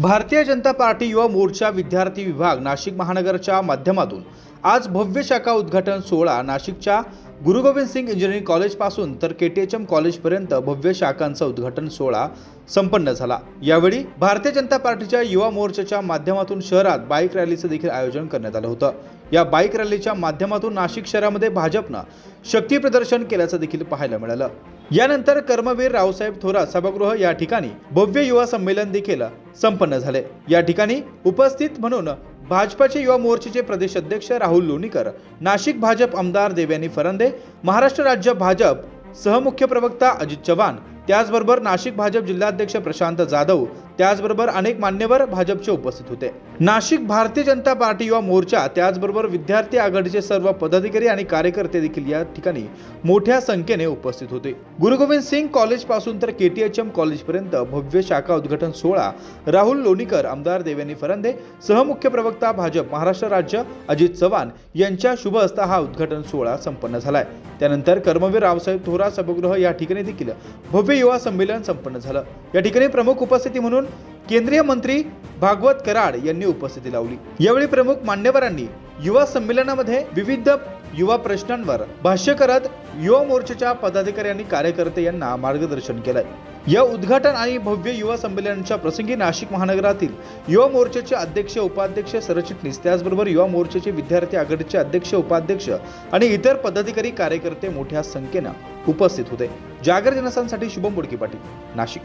Bharatiya Janata party Yuva Morcha विद्यार्थी विभाग नाशिक महानगरच्या माध्यमातून आज भव्य शाखा उद्घाटन सोहळा नाशिकच्या गुरुगोविंद सिंग इंजिनिअरिंग कॉलेजपासून तर के टी एच एम कॉलेजपर्यंत भव्य शाखांचा उद्घाटन सोहळा संपन्न झाला. यावेळी भारतीय जनता पार्टीच्या युवा मोर्चाच्या माध्यमातून शहरात बाईक रॅलीचं देखील आयोजन करण्यात आलं होतं. या बाईक रॅलीच्या माध्यमातून नाशिक शहरामध्ये भाजपनं शक्ती प्रदर्शन केल्याचं देखील पाहायला मिळालं. यानंतर कर्मवीर रावसाहेब थोरात सभागृह या ठिकाणी भव्य युवा संमेलन देखील संपन्न झाले. या ठिकाणी उपस्थित म्हणून भाजपाचे युवा मोर्चाचे प्रदेश अध्यक्ष राहुल लोणीकर नाशिक भाजप आमदार देवयानी फरंदे महाराष्ट्र राज्य भाजप सहमुख्य प्रवक्ता अजित चव्हाण त्याचबरोबर नाशिक भाजप जिल्हाध्यक्ष प्रशांत जाधव त्याचबरोबर अनेक मान्यवर भाजपचे उपस्थित होते. नाशिक भारतीय जनता पार्टी युवा मोर्चा त्याचबरोबर विद्यार्थी आघाडीचे सर्व पदाधिकारी आणि कार्यकर्ते देखील या ठिकाणी मोठ्या संख्येने उपस्थित होते. गुरुगोविंद सिंग कॉलेजपासून तर के टी एच एम कॉलेजपर्यंत भव्य शाखा उद्घाटन सोहळा राहुल लोणीकर आमदार देवेनी फरंदे सहमुख्य प्रवक्ता भाजप महाराष्ट्र राज्य अजित चव्हाण यांच्या शुभ हस्ता हा उद्घाटन सोहळा संपन्न झालाय. त्यानंतर कर्मवीर रावसाहेब थोरा सभागृह या ठिकाणी देखील भव्य युवा संमेलन संपन्न झालं. या ठिकाणी प्रमुख उपस्थिती म्हणून केंद्रीय मंत्री भागवत कराड यांनी उपस्थिती लावली. यावेळी प्रमुख मान्यवरांनी युवा संमेलनामध्ये विविध युवा प्रश्नांवर भाष्य करत युवा मोर्चाच्या पदाधिकारी आणि कार्यकर्ते यांना मार्गदर्शन केलं या उद्घाटन आणि भव्य युवा संमेलनाच्या प्रसंगी नाशिक महानगरातील युवा मोर्चाचे अध्यक्ष उपाध्यक्ष सरचिटणीस त्याचबरोबर युवा मोर्चाचे विद्यार्थी आघाडीचे अध्यक्ष उपाध्यक्ष आणि इतर पदाधिकारी कार्यकर्ते मोठ्या संख्येनं उपस्थित होते. जागर जनसांसाठी शुभम बुडकी पाटील नाशिक.